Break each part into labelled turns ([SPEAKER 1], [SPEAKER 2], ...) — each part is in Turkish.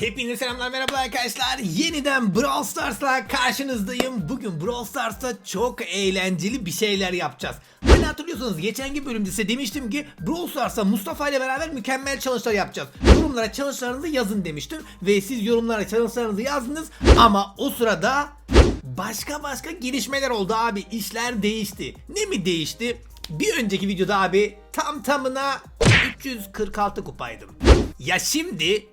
[SPEAKER 1] Hepinize selamlar merhaba arkadaşlar. Yeniden Brawl Stars'la karşınızdayım. Bugün Brawl Stars'ta çok eğlenceli bir şeyler yapacağız. Hani hatırlıyorsanız geçenki bölümde size demiştim ki Brawl Stars'ta Mustafa ile beraber mükemmel challenge'lar yapacağız. Yorumlara challenge'larınızı yazın demiştim. Ve siz yorumlara challenge'larınızı yazdınız. Ama o sırada başka başka gelişmeler oldu abi. İşler değişti. Ne mi değişti? Bir önceki videoda abi tam tamına 346 kupaydım. Ya şimdi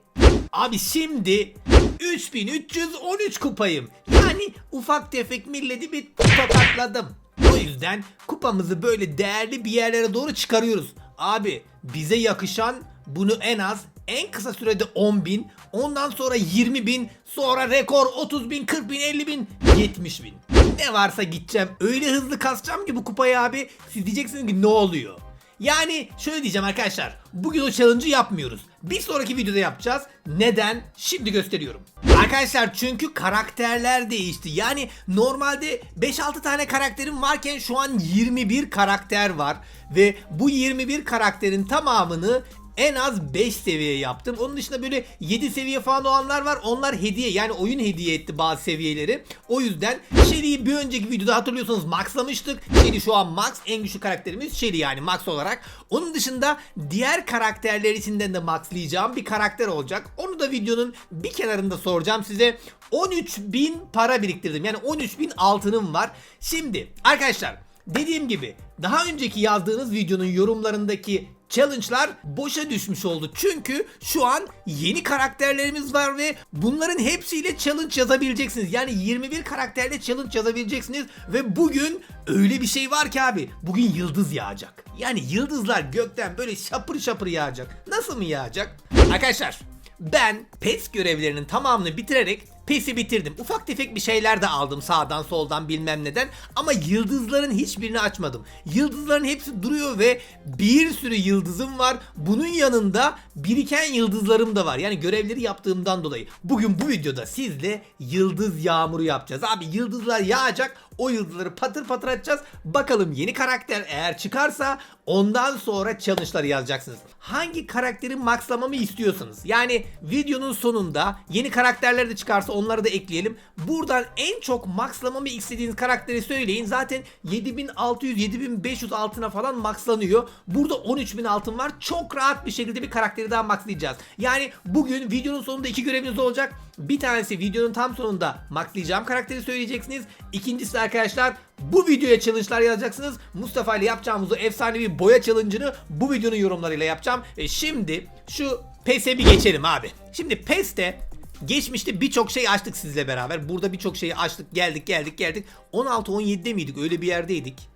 [SPEAKER 1] Abi şimdi 3313 kupayım. Yani ufak tefek milleti bir tokatladım. O yüzden kupamızı böyle değerli bir yerlere doğru çıkarıyoruz. Abi bize yakışan bunu en az en kısa sürede 10 bin, ondan sonra 20 bin, sonra rekor 30 bin, 40 bin, 50 bin, 70 bin. Ne varsa gideceğim. Öyle hızlı kasacağım ki bu kupayı abi. Siz diyeceksiniz ki ne oluyor? Yani şöyle diyeceğim arkadaşlar. Bugün o challenge'ı yapmıyoruz. Bir sonraki videoda yapacağız. Neden? Şimdi gösteriyorum. Arkadaşlar çünkü karakterler değişti. Yani normalde 5-6 tane karakterim varken şu an 21 karakter var. Ve bu 21 karakterin tamamını en az 5 seviye yaptım. Onun dışında böyle 7 seviye falan olanlar var. Onlar hediye yani oyun hediye etti bazı seviyeleri. O yüzden Shelly'yi bir önceki videoda hatırlıyorsanız maxlamıştık. Shelly şu an max en güçlü karakterimiz Shelly yani max olarak. Onun dışında diğer karakterler içinden de maxlayacağım bir karakter olacak. Onu da videonun bir kenarında soracağım size. 13.000 para biriktirdim. Yani 13.000 altınım var. Şimdi arkadaşlar dediğim gibi daha önceki yazdığınız videonun yorumlarındaki challenge'lar boşa düşmüş oldu. Çünkü şu an yeni karakterlerimiz var ve bunların hepsiyle challenge yazabileceksiniz. Yani 21 karakterle challenge yazabileceksiniz ve bugün öyle bir şey var ki abi. Bugün yıldız yağacak. Yani yıldızlar gökten böyle şapır şapır yağacak. Nasıl mı yağacak? Arkadaşlar ben PES görevlerinin tamamını bitirerek PES'i bitirdim. Ufak tefek bir şeyler de aldım sağdan soldan bilmem neden. Ama yıldızların hiçbirini açmadım. Yıldızların hepsi duruyor ve bir sürü yıldızım var. Bunun yanında biriken yıldızlarım da var. Yani görevleri yaptığımdan dolayı. Bugün bu videoda sizle yıldız yağmuru yapacağız. Abi yıldızlar yağacak. O yıldızları patır patır atacağız. Bakalım yeni karakter eğer çıkarsa ondan sonra challenge'ları yazacaksınız. Hangi karakteri maxlamamı istiyorsanız. Yani videonun sonunda yeni karakterler de çıkarsa onları da ekleyelim. Buradan en çok maxlamamı istediğiniz karakteri söyleyin. Zaten 7600 7500 altına falan maxlanıyor. Burada 13000 altın var. Çok rahat bir şekilde bir karakteri daha maxlayacağız. Yani bugün videonun sonunda iki göreviniz olacak. Bir tanesi videonun tam sonunda maxlayacağım karakteri söyleyeceksiniz. İkincisi arkadaşlar bu videoya challenge'lar yazacaksınız. Mustafa ile yapacağımız o efsanevi boya challenge'ını bu videonun yorumlarıyla yapacağım. Ve şimdi şu PES'e bir geçelim abi. Şimdi PES'te Geçmişte birçok şey açtık sizle beraber. Burada birçok şeyi açtık. Geldik geldik geldik. 16-17'de miydik? Öyle bir yerdeydik.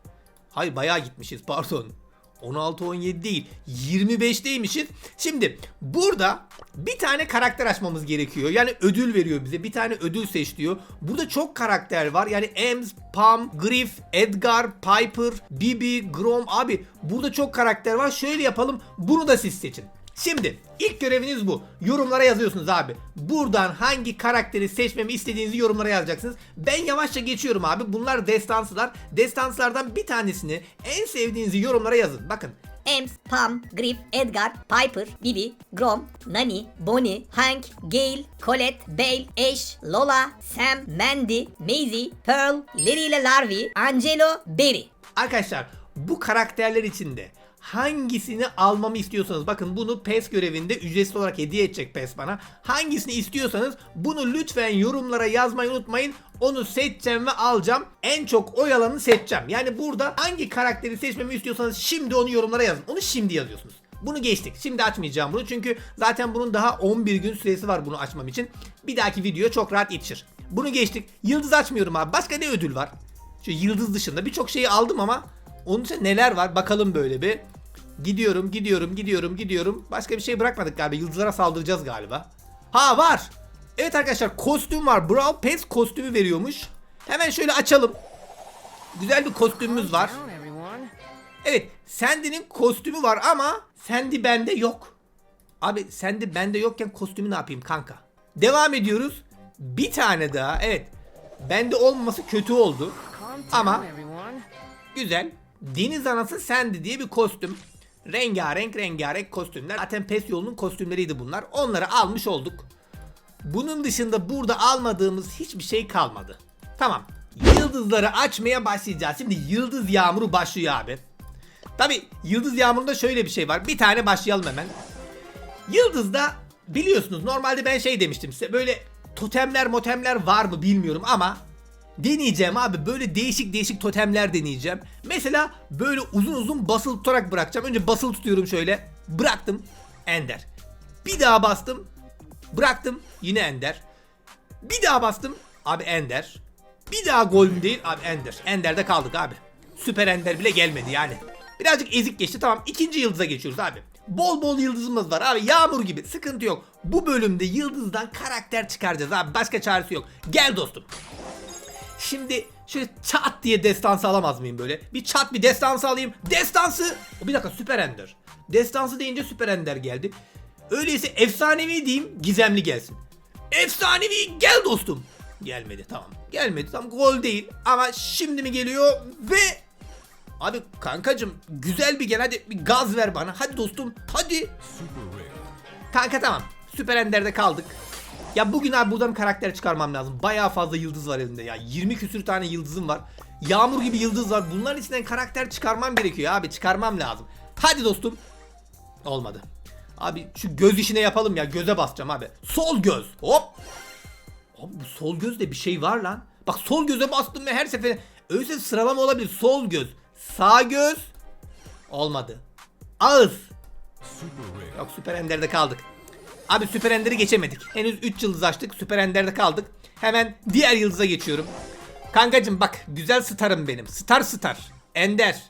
[SPEAKER 1] Hayır bayağı gitmişiz pardon. 16-17 değil 25'teymişiz. Şimdi burada bir tane karakter açmamız gerekiyor. Yani ödül veriyor bize. Bir tane ödül seç diyor. Burada çok karakter var. Yani Ems, Pam, Griff, Edgar, Piper, Bibi, Grom. Abi burada çok karakter var. Şöyle yapalım. Bunu da siz seçin. Şimdi ilk göreviniz bu. Yorumlara yazıyorsunuz abi. Buradan hangi karakteri seçmemi istediğinizi yorumlara yazacaksınız. Ben yavaşça geçiyorum abi. Bunlar destansılar. Destanslardan bir tanesini en sevdiğinizi yorumlara yazın. Bakın
[SPEAKER 2] Ems, Pam, Griff, Edgar, Piper, Bibi, Grom, Nani, Bonnie, Hank, Gale, Colette, Bale, Ash, Lola, Sam, Mandy, Maisie, Pearl, Larry ile Larvi, Angelo, Berry.
[SPEAKER 1] Arkadaşlar bu karakterler içinde hangisini almamı istiyorsanız bakın bunu PES görevinde ücretsiz olarak hediye edecek PES bana. Hangisini istiyorsanız bunu lütfen yorumlara yazmayı unutmayın. Onu seçeceğim ve alacağım. En çok oy alanı seçeceğim. Yani burada hangi karakteri seçmemi istiyorsanız şimdi onu yorumlara yazın. Onu şimdi yazıyorsunuz. Bunu geçtik. Şimdi açmayacağım bunu çünkü zaten bunun daha 11 gün süresi var bunu açmam için. Bir dahaki video çok rahat yetişir. Bunu geçtik. Yıldız açmıyorum abi. Başka ne ödül var? Şu yıldız dışında birçok şeyi aldım ama onun için neler var bakalım böyle bir. Gidiyorum, gidiyorum, gidiyorum, gidiyorum. Başka bir şey bırakmadık galiba. Yıldızlara saldıracağız galiba. Ha var. Evet arkadaşlar kostüm var. Brawl Pass kostümü veriyormuş. Hemen şöyle açalım. Güzel bir kostümümüz var. Evet, Sandy'nin kostümü var ama Sandy bende yok. Abi Sandy bende yokken kostümü ne yapayım kanka? Devam ediyoruz. Bir tane daha. Evet. Bende olmaması kötü oldu. Ama güzel. Deniz anası Sandy diye bir kostüm. Rengarenk rengarenk kostümler. Zaten PES yolunun kostümleriydi bunlar. Onları almış olduk. Bunun dışında burada almadığımız hiçbir şey kalmadı. Tamam. Yıldızları açmaya başlayacağız. Şimdi yıldız yağmuru başlıyor abi. Tabi yıldız yağmurunda şöyle bir şey var. Bir tane başlayalım hemen. Yıldız'da biliyorsunuz normalde ben şey demiştim size böyle totemler motemler var mı bilmiyorum ama deneyeceğim abi böyle değişik değişik totemler deneyeceğim. Mesela böyle uzun uzun basılı tutarak bırakacağım. Önce basılı tutuyorum şöyle bıraktım ender. Bir daha bastım bıraktım yine ender. Bir daha bastım abi ender. Bir daha golden değil abi ender. Ender'de kaldık abi. Süper ender bile gelmedi yani. Birazcık ezik geçti tamam ikinci yıldıza geçiyoruz abi. Bol bol yıldızımız var abi yağmur gibi sıkıntı yok. Bu bölümde yıldızdan karakter çıkaracağız abi başka çaresi yok. Gel dostum. Şimdi şöyle çat diye destansı alamaz mıyım böyle? Bir çat bir destansı alayım. Destansı. O bir dakika süper ender. Destansı deyince süper ender geldi. Öyleyse efsanevi diyeyim gizemli gelsin. Efsanevi gel dostum. Gelmedi tamam. Gelmedi tamam gol değil ama şimdi mi geliyor ve Abi kankacım güzel bir gel hadi bir gaz ver bana. Hadi dostum hadi. Kanka tamam. Süper Ender'de kaldık. Ya bugün abi buradan karakter çıkarmam lazım. Bayağı fazla yıldız var elimde ya. 20 küsür tane yıldızım var. Yağmur gibi yıldız var. Bunların içinden karakter çıkarmam gerekiyor abi. Çıkarmam lazım. Hadi dostum. Olmadı. Abi şu göz işine yapalım ya. Göze basacağım abi. Sol göz. Hop. Abi bu sol gözde bir şey var lan. Bak sol göze bastım ve her seferinde öyleyse sıralama olabilir. Sol göz. Sağ göz. Olmadı. Ağız. Yok Süper Ender'de kaldık. Abi Süper Ender'i geçemedik. Henüz 3 yıldız açtık. Süper Ender'de kaldık. Hemen diğer yıldıza geçiyorum. Kankacım bak güzel starım benim. Star star. Ender.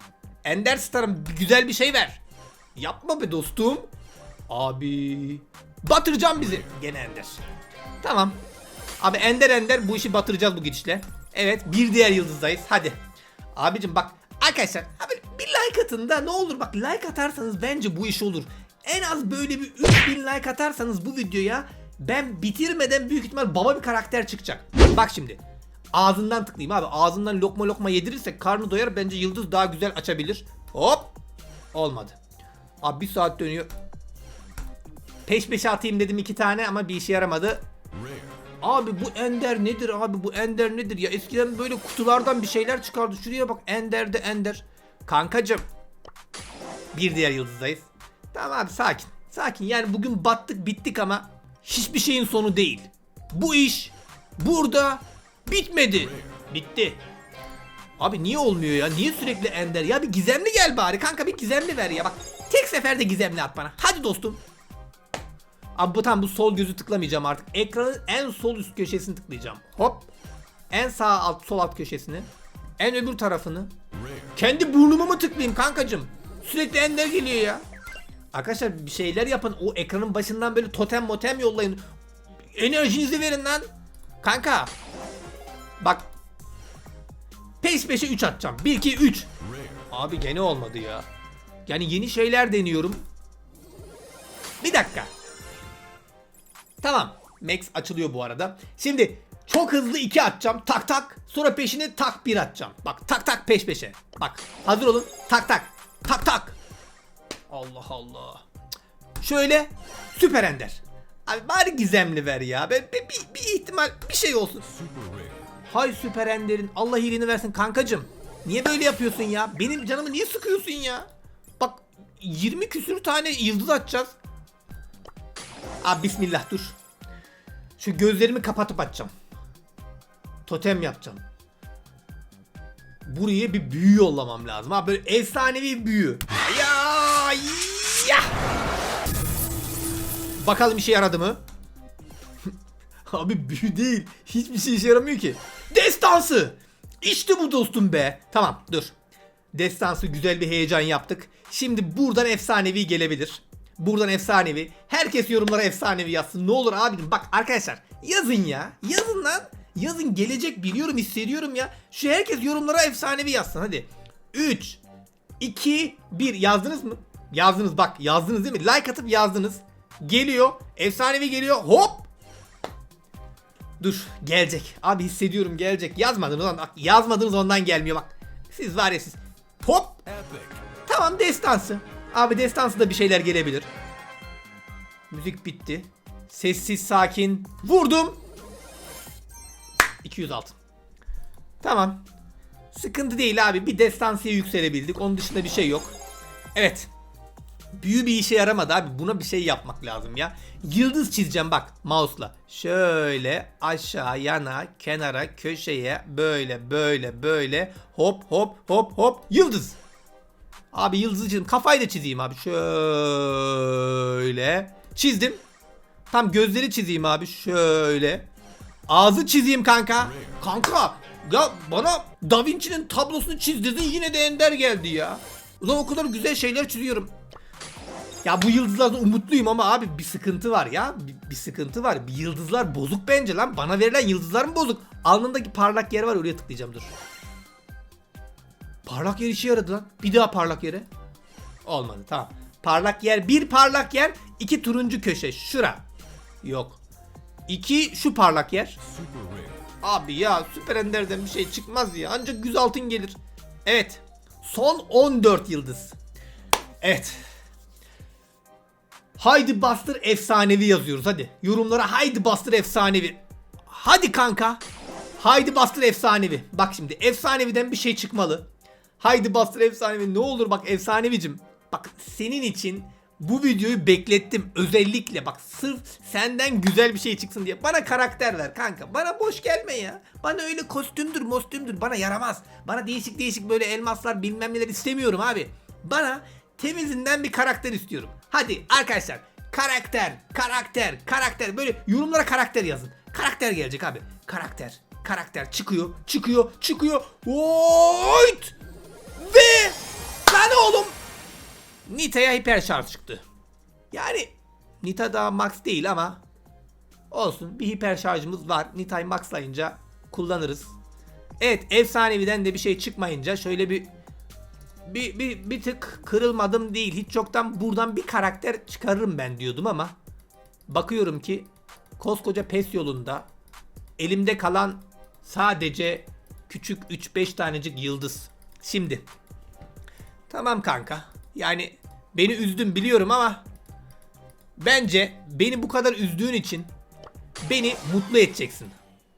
[SPEAKER 1] Ender starım güzel bir şey ver. Yapma be dostum. Abi. Batıracağım bizi. Gene Ender. Tamam. Abi Ender Ender bu işi batıracağız bu gidişle. Evet bir diğer yıldızdayız. Hadi. Abicim bak arkadaşlar abi bir like atın da ne olur bak like atarsanız bence bu iş olur. En az böyle bir 3000 like atarsanız bu videoya ben bitirmeden büyük ihtimal baba bir karakter çıkacak. Bak şimdi. Ağzından tıklayayım abi. Ağzından lokma lokma yedirirsek karnı doyar bence yıldız daha güzel açabilir. Hop. Olmadı. Abi bir saat dönüyor. Peş peşe atayım dedim iki tane ama bir işe yaramadı. Abi bu Ender nedir abi bu Ender nedir ya eskiden böyle kutulardan bir şeyler çıkardı şuraya bak Ender de Ender Kankacım Bir diğer yıldızdayız Tamam abi sakin sakin yani bugün battık bittik ama hiçbir şeyin sonu değil Bu iş burada bitmedi Bitti Abi niye olmuyor ya niye sürekli Ender ya bir gizemli gel bari kanka bir gizemli ver ya bak Tek seferde gizemli at bana hadi dostum Abi bu tam bu sol gözü tıklamayacağım artık. Ekranın en sol üst köşesini tıklayacağım. Hop. En sağ alt sol alt köşesini. En öbür tarafını. Kendi burnuma mı tıklayayım kankacım? Sürekli ender geliyor ya. Arkadaşlar bir şeyler yapın. O ekranın başından böyle totem motem yollayın. Enerjinizi verin lan. Kanka. Bak. Peş peşe 3 atacağım. 1 2 3. Abi gene olmadı ya. Yani yeni şeyler deniyorum. Bir dakika. Tamam. Max açılıyor bu arada. Şimdi çok hızlı 2 atacağım. Tak tak. Sonra peşine tak 1 atacağım. Bak tak tak peş peşe. Bak hazır olun. Tak tak. Tak tak. Allah Allah. Şöyle süper ender. Abi bari gizemli ver ya. Bir, bir, bir, bir ihtimal bir şey olsun. Hay süper enderin. Allah iyiliğini versin kankacım. Niye böyle yapıyorsun ya? Benim canımı niye sıkıyorsun ya? Bak 20 küsür tane yıldız atacağız. Abi bismillah dur. Şu gözlerimi kapatıp açacağım. Totem yapacağım. Buraya bir büyü yollamam lazım. Ha böyle efsanevi bir büyü. Ya ya. Bakalım işe yaradı mı? Abi büyü değil. Hiçbir şey işe yaramıyor ki. Destansı. İşte bu dostum be. Tamam dur. Destansı güzel bir heyecan yaptık. Şimdi buradan efsanevi gelebilir. Buradan efsanevi. Herkes yorumlara efsanevi yazsın. Ne olur abim bak arkadaşlar yazın ya. Yazın lan. Yazın gelecek biliyorum hissediyorum ya. Şu herkes yorumlara efsanevi yazsın hadi. 3 2 1 yazdınız mı? Yazdınız bak yazdınız değil mi? Like atıp yazdınız. Geliyor. Efsanevi geliyor. Hop. Dur gelecek. Abi hissediyorum gelecek. Yazmadınız ondan. Bak, yazmadınız ondan gelmiyor bak. Siz var ya siz. Hop. Tamam destansı. Abi destansı da bir şeyler gelebilir. Müzik bitti. Sessiz sakin. Vurdum. 200 altın. Tamam. Sıkıntı değil abi. Bir destansiye yükselebildik. Onun dışında bir şey yok. Evet. Büyü bir işe yaramadı abi. Buna bir şey yapmak lazım ya. Yıldız çizeceğim bak mouse'la. Şöyle aşağı yana kenara köşeye böyle böyle böyle hop hop hop hop yıldız. Abi yıldızı çizdim. Kafayı da çizeyim abi. Şöyle. Çizdim. Tam gözleri çizeyim abi. Şöyle. Ağzı çizeyim kanka. Kanka ya bana Da Vinci'nin tablosunu çizdirdin yine de ender geldi ya. Ulan o kadar güzel şeyler çiziyorum. Ya bu yıldızlardan umutluyum ama abi bir sıkıntı var ya. Bir, bir sıkıntı var. Bir yıldızlar bozuk bence lan. Bana verilen yıldızlar mı bozuk? Alnındaki parlak yer var oraya tıklayacağım dur. Parlak yer işe yaradı lan. Bir daha parlak yere. Olmadı tamam. Parlak yer bir parlak yer iki turuncu köşe şura. Yok. İki şu parlak yer. Abi ya Süper Ender'den bir şey çıkmaz ya. Ancak 100 altın gelir. Evet. Son 14 yıldız. Evet. Haydi Buster efsanevi yazıyoruz hadi. Yorumlara haydi Buster efsanevi. Hadi kanka. Haydi Buster efsanevi. Bak şimdi efsaneviden bir şey çıkmalı. Haydi Buster efsanevi ne olur bak efsanevicim. Bak senin için bu videoyu beklettim özellikle bak sırf senden güzel bir şey çıksın diye. Bana karakter ver kanka. Bana boş gelme ya. Bana öyle kostümdür mostümdür bana yaramaz. Bana değişik değişik böyle elmaslar bilmem neler istemiyorum abi. Bana temizinden bir karakter istiyorum. Hadi arkadaşlar karakter, karakter, karakter böyle yorumlara karakter yazın. Karakter gelecek abi. Karakter, karakter çıkıyor, çıkıyor, çıkıyor. Oyt! Ve Nita'ya hiper şarj çıktı. Yani Nita daha max değil ama olsun bir hiper şarjımız var. Nita'yı maxlayınca kullanırız. Evet efsaneviden de bir şey çıkmayınca şöyle bir bir, bir, bir tık kırılmadım değil. Hiç çoktan buradan bir karakter çıkarırım ben diyordum ama bakıyorum ki koskoca PES yolunda elimde kalan sadece küçük 3-5 tanecik yıldız. Şimdi tamam kanka yani beni üzdün biliyorum ama bence beni bu kadar üzdüğün için beni mutlu edeceksin.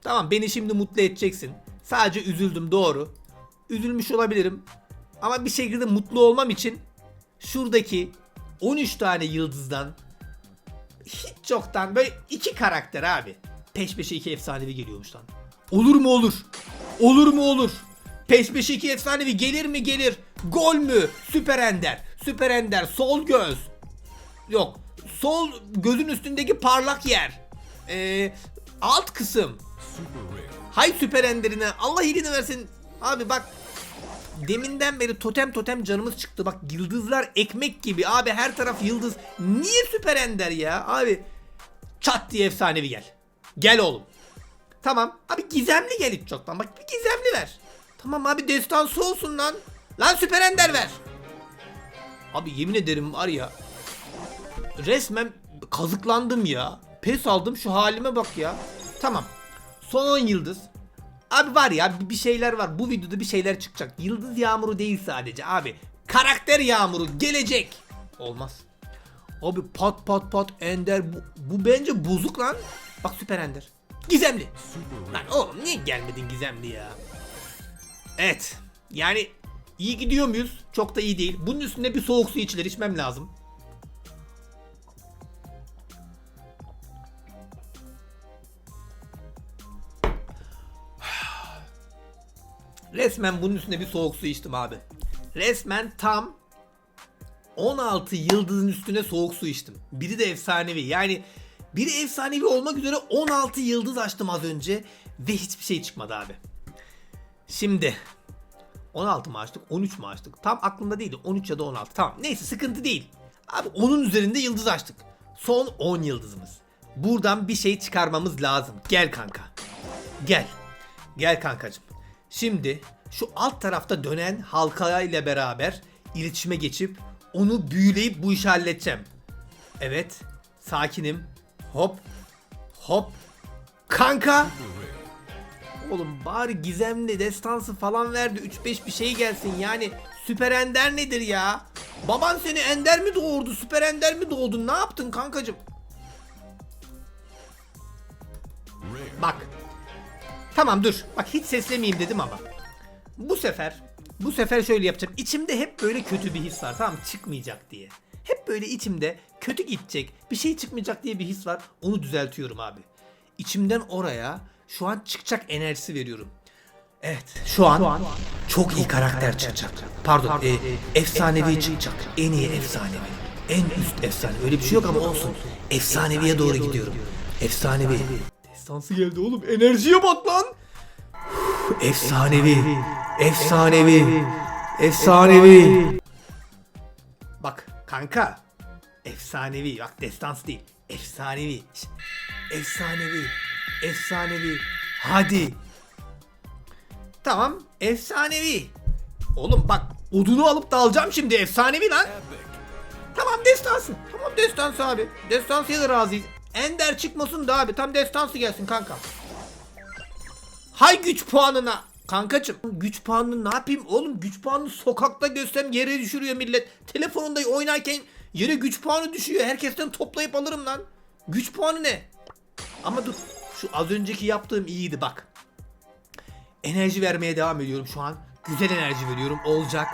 [SPEAKER 1] Tamam beni şimdi mutlu edeceksin. Sadece üzüldüm doğru. Üzülmüş olabilirim. Ama bir şekilde mutlu olmam için şuradaki 13 tane yıldızdan hiç çoktan böyle iki karakter abi. Peş peşe iki efsanevi geliyormuş lan. Olur mu olur? Olur mu olur? Peş peşe iki efsanevi gelir mi gelir? Gol mü? Süper Ender. Süper Ender sol göz. Yok. Sol gözün üstündeki parlak yer. Ee, alt kısım. Hay Süper Ender'ine. Allah iyiliğini versin. Abi bak Deminden beri totem totem canımız çıktı. Bak yıldızlar ekmek gibi. Abi her taraf yıldız. Niye süper ender ya? Abi çat diye efsanevi gel. Gel oğlum. Tamam. Abi gizemli gel hiç çoktan. Bak bir gizemli ver. Tamam abi destansı olsun lan. Lan süper ender ver. Abi yemin ederim var ya. Resmen kazıklandım ya. Pes aldım şu halime bak ya. Tamam. Son 10 yıldız. Abi var ya bir şeyler var. Bu videoda bir şeyler çıkacak. Yıldız yağmuru değil sadece abi. Karakter yağmuru gelecek. Olmaz. Abi pat pat pat Ender bu, bu bence bozuk lan. Bak süper Ender. Gizemli. Lan oğlum niye gelmedin gizemli ya? Evet. Yani iyi gidiyor muyuz? Çok da iyi değil. Bunun üstüne bir soğuk su içilir içmem lazım. Resmen bunun üstüne bir soğuk su içtim abi. Resmen tam 16 yıldızın üstüne soğuk su içtim. Biri de efsanevi. Yani biri efsanevi olmak üzere 16 yıldız açtım az önce ve hiçbir şey çıkmadı abi. Şimdi 16 mı açtık 13 mü? Tam aklımda değildi 13 ya da 16 tamam neyse sıkıntı değil. Abi onun üzerinde yıldız açtık. Son 10 yıldızımız. Buradan bir şey çıkarmamız lazım. Gel kanka. Gel. Gel kankacım. Şimdi şu alt tarafta dönen halka ile beraber iletişime geçip onu büyüleyip bu işi halledeceğim. Evet. Sakinim. Hop. Hop. Kanka. Oğlum bari gizemli destansı falan verdi. 3-5 bir şey gelsin yani. Süper Ender nedir ya? Baban seni Ender mi doğurdu? Süper Ender mi doğdun? Ne yaptın kankacım? Bak. Tamam dur. Bak hiç seslemeyeyim dedim ama. Bu sefer bu sefer şöyle yapacağım. İçimde hep böyle kötü bir his var. Tamam çıkmayacak diye. Hep böyle içimde kötü gidecek, bir şey çıkmayacak diye bir his var. Onu düzeltiyorum abi. İçimden oraya şu an çıkacak enerjisi veriyorum. Evet. Şu an, çok iyi karakter çıkacak. Pardon, e, efsanevi çıkacak. En iyi efsanevi. En üst efsane. Öyle bir şey yok ama olsun. Efsaneviye doğru gidiyorum. Efsanevi. Destansı geldi oğlum. Enerjiye bak lan. Efsanevi. Efsanevi. Efsanevi. Bak kanka. Efsanevi. Bak destans değil. Efsanevi. Efsanevi. Efsanevi. Hadi. Tamam. Efsanevi. Oğlum bak odunu alıp da alacağım şimdi. Efsanevi lan. Tamam destansı. Tamam destansı abi. Destansıya da razıyız. Ender çıkmasın da abi. Tam destansı gelsin kanka. Hay güç puanına. Kankacım güç puanını ne yapayım oğlum güç puanını sokakta görsem yere düşürüyor millet. Telefonunda oynarken yere güç puanı düşüyor. Herkesten toplayıp alırım lan. Güç puanı ne? Ama dur şu az önceki yaptığım iyiydi bak. Enerji vermeye devam ediyorum şu an. Güzel enerji veriyorum. Olacak.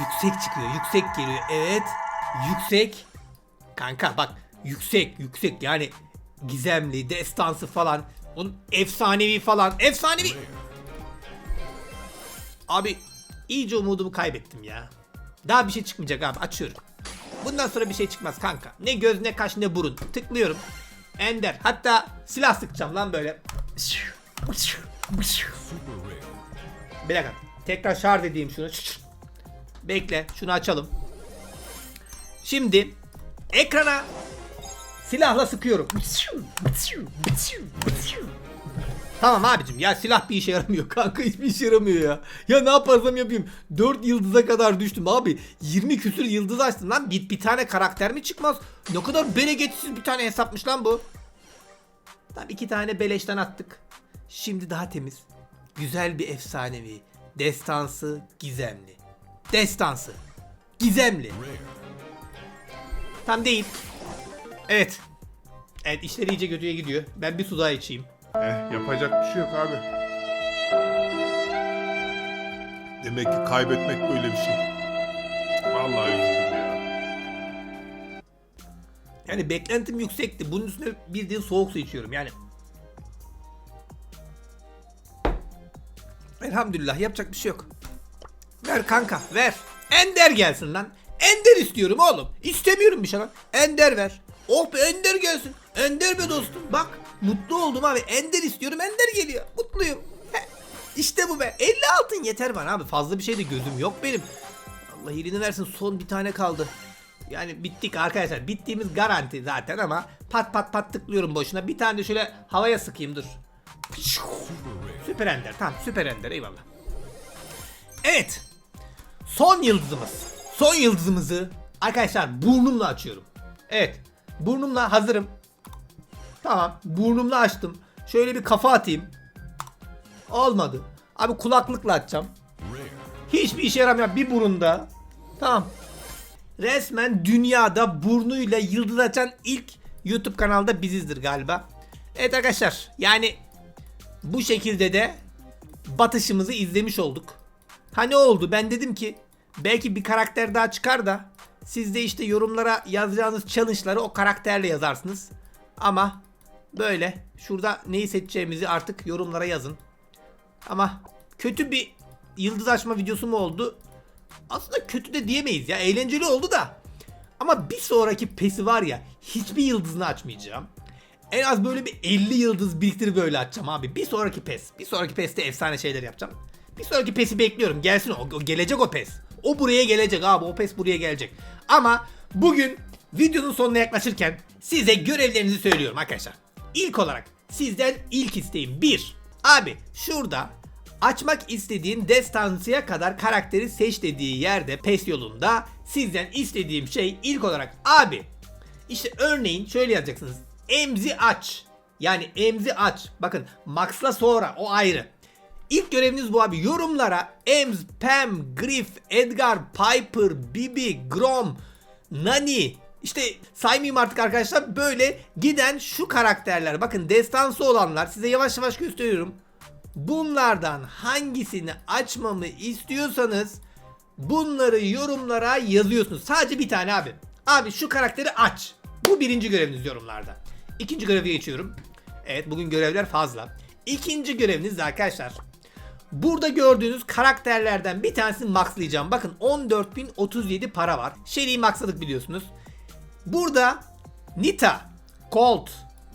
[SPEAKER 1] Yüksek çıkıyor. Yüksek geliyor. Evet. Yüksek. Kanka bak. Yüksek. Yüksek. Yani gizemli, destansı falan. Onun efsanevi falan. Efsanevi. Abi iyice umudumu kaybettim ya. Daha bir şey çıkmayacak abi. Açıyorum. Bundan sonra bir şey çıkmaz kanka. Ne göz ne kaş ne burun. Tıklıyorum. Ender. Hatta silah sıkacağım lan böyle. Bir dakika. Tekrar şarj edeyim şunu. Bekle. Şunu açalım. Şimdi ekrana silahla sıkıyorum. Tamam abicim ya silah bir işe yaramıyor kanka hiçbir işe yaramıyor ya. Ya ne yaparsam yapayım 4 yıldıza kadar düştüm abi 20 küsür yıldız açtım lan bir, bir tane karakter mi çıkmaz? Ne kadar bereketsiz bir tane hesapmış lan bu. Tamam iki tane beleşten attık. Şimdi daha temiz. Güzel bir efsanevi. Destansı gizemli. Destansı. Gizemli. Tam değil. Evet. Evet işler iyice kötüye gidiyor. Ben bir su daha içeyim.
[SPEAKER 3] Eh, yapacak bir şey yok abi. Demek ki kaybetmek böyle bir şey. Vallahi.
[SPEAKER 1] Yani beklentim yüksekti. Bunun üstüne bildiğin soğuk su içiyorum yani. Elhamdülillah yapacak bir şey yok. Ver kanka ver. Ender gelsin lan. Ender istiyorum oğlum. İstemiyorum bir şey lan. Ender ver. Oh be Ender gelsin. Ender be dostum. Bak mutlu oldum abi. Ender istiyorum. Ender geliyor. Mutluyum. İşte bu be. 50 altın yeter bana abi. Fazla bir şey de gözüm yok benim. Allah iyiliğini versin. Son bir tane kaldı. Yani bittik arkadaşlar. Bittiğimiz garanti zaten ama pat pat pat tıklıyorum boşuna. Bir tane de şöyle havaya sıkayım dur. Süper Ender. Tamam Süper Ender eyvallah. Evet. Son yıldızımız. Son yıldızımızı arkadaşlar burnumla açıyorum. Evet. Burnumla hazırım. Tamam. Burnumla açtım. Şöyle bir kafa atayım. Olmadı. Abi kulaklıkla açacağım. Hiçbir işe yaramıyor. Bir burunda. Tamam. Resmen dünyada burnuyla yıldız açan ilk YouTube kanalda bizizdir galiba. Evet arkadaşlar yani bu şekilde de batışımızı izlemiş olduk. Ha ne oldu? Ben dedim ki belki bir karakter daha çıkar da siz de işte yorumlara yazacağınız challenge'ları o karakterle yazarsınız. Ama böyle şurada neyi seçeceğimizi artık yorumlara yazın. Ama kötü bir yıldız açma videosu mu oldu? Aslında kötü de diyemeyiz ya. Eğlenceli oldu da. Ama bir sonraki pesi var ya hiçbir yıldızını açmayacağım. En az böyle bir 50 yıldız biriktirip böyle açacağım abi. Bir sonraki pes. Bir sonraki peste efsane şeyler yapacağım. Bir sonraki pesi bekliyorum. Gelsin o. o gelecek o pes. O buraya gelecek abi. O pes buraya gelecek. Ama bugün videonun sonuna yaklaşırken size görevlerinizi söylüyorum arkadaşlar. İlk olarak sizden ilk isteğim 1. Abi şurada açmak istediğin destansıya kadar karakteri seç dediği yerde pes yolunda sizden istediğim şey ilk olarak abi işte örneğin şöyle yazacaksınız. Emzi aç. Yani emzi aç. Bakın Max'la sonra o ayrı. İlk göreviniz bu abi. Yorumlara Ems, Pam, Griff, Edgar, Piper, Bibi, Grom, Nani, İşte saymayayım artık arkadaşlar. Böyle giden şu karakterler. Bakın destansı olanlar. Size yavaş yavaş gösteriyorum. Bunlardan hangisini açmamı istiyorsanız bunları yorumlara yazıyorsunuz. Sadece bir tane abi. Abi şu karakteri aç. Bu birinci göreviniz yorumlarda. İkinci görevi geçiyorum. Evet bugün görevler fazla. İkinci göreviniz arkadaşlar. Burada gördüğünüz karakterlerden bir tanesini maxlayacağım. Bakın 14.037 para var. Shelly'i maxladık biliyorsunuz. Burada Nita, Colt,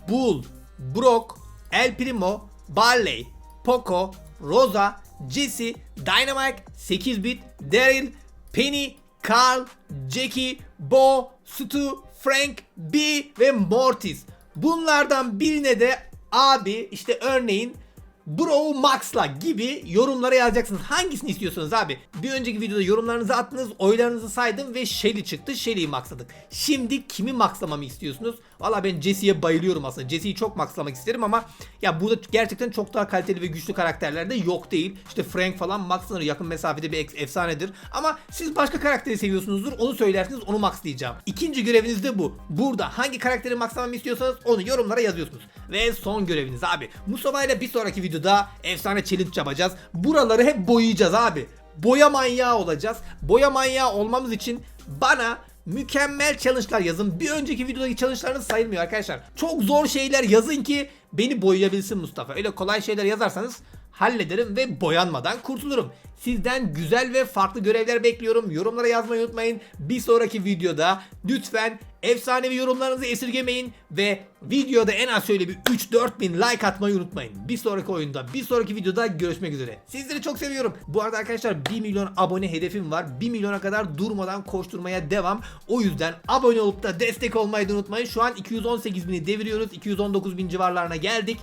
[SPEAKER 1] Bull, Brock, El Primo, Barley, Poco, Rosa, Jesse, Dynamite, 8-bit, Daryl, Penny, Carl, Jackie, Bo, Stu, Frank, B ve Mortis. Bunlardan birine de abi işte örneğin Bro Max'la gibi yorumlara yazacaksınız. Hangisini istiyorsanız abi. Bir önceki videoda yorumlarınızı attınız, oylarınızı saydım ve Shelly çıktı. Shelly'yi maxladık. Şimdi kimi maxlamamı istiyorsunuz? Valla ben Jesse'ye bayılıyorum aslında. Jesse'yi çok maxlamak isterim ama ya burada gerçekten çok daha kaliteli ve güçlü karakterler de yok değil. İşte Frank falan maxlanır. Yakın mesafede bir efsanedir. Ama siz başka karakteri seviyorsunuzdur. Onu söylersiniz. Onu maxlayacağım. İkinci göreviniz de bu. Burada hangi karakteri maxlamamı istiyorsanız onu yorumlara yazıyorsunuz. Ve son göreviniz abi. Mustafa ile bir sonraki videoda efsane challenge yapacağız. Buraları hep boyayacağız abi. Boya manyağı olacağız. Boya manyağı olmamız için bana mükemmel challenge'lar yazın. Bir önceki videodaki challenge'larınız sayılmıyor arkadaşlar. Çok zor şeyler yazın ki beni boyayabilsin Mustafa. Öyle kolay şeyler yazarsanız hallederim ve boyanmadan kurtulurum. Sizden güzel ve farklı görevler bekliyorum. Yorumlara yazmayı unutmayın. Bir sonraki videoda lütfen efsanevi yorumlarınızı esirgemeyin ve videoda en az şöyle bir 3-4 bin like atmayı unutmayın. Bir sonraki oyunda, bir sonraki videoda görüşmek üzere. Sizleri çok seviyorum. Bu arada arkadaşlar 1 milyon abone hedefim var. 1 milyona kadar durmadan koşturmaya devam. O yüzden abone olup da destek olmayı da unutmayın. Şu an 218 bini deviriyoruz. 219 bin civarlarına geldik.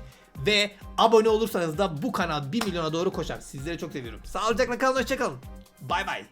[SPEAKER 1] Ve abone olursanız da bu kanal 1 milyona doğru koşar. Sizleri çok seviyorum. Sağlıcakla kalın, hoşçakalın. Bay bay.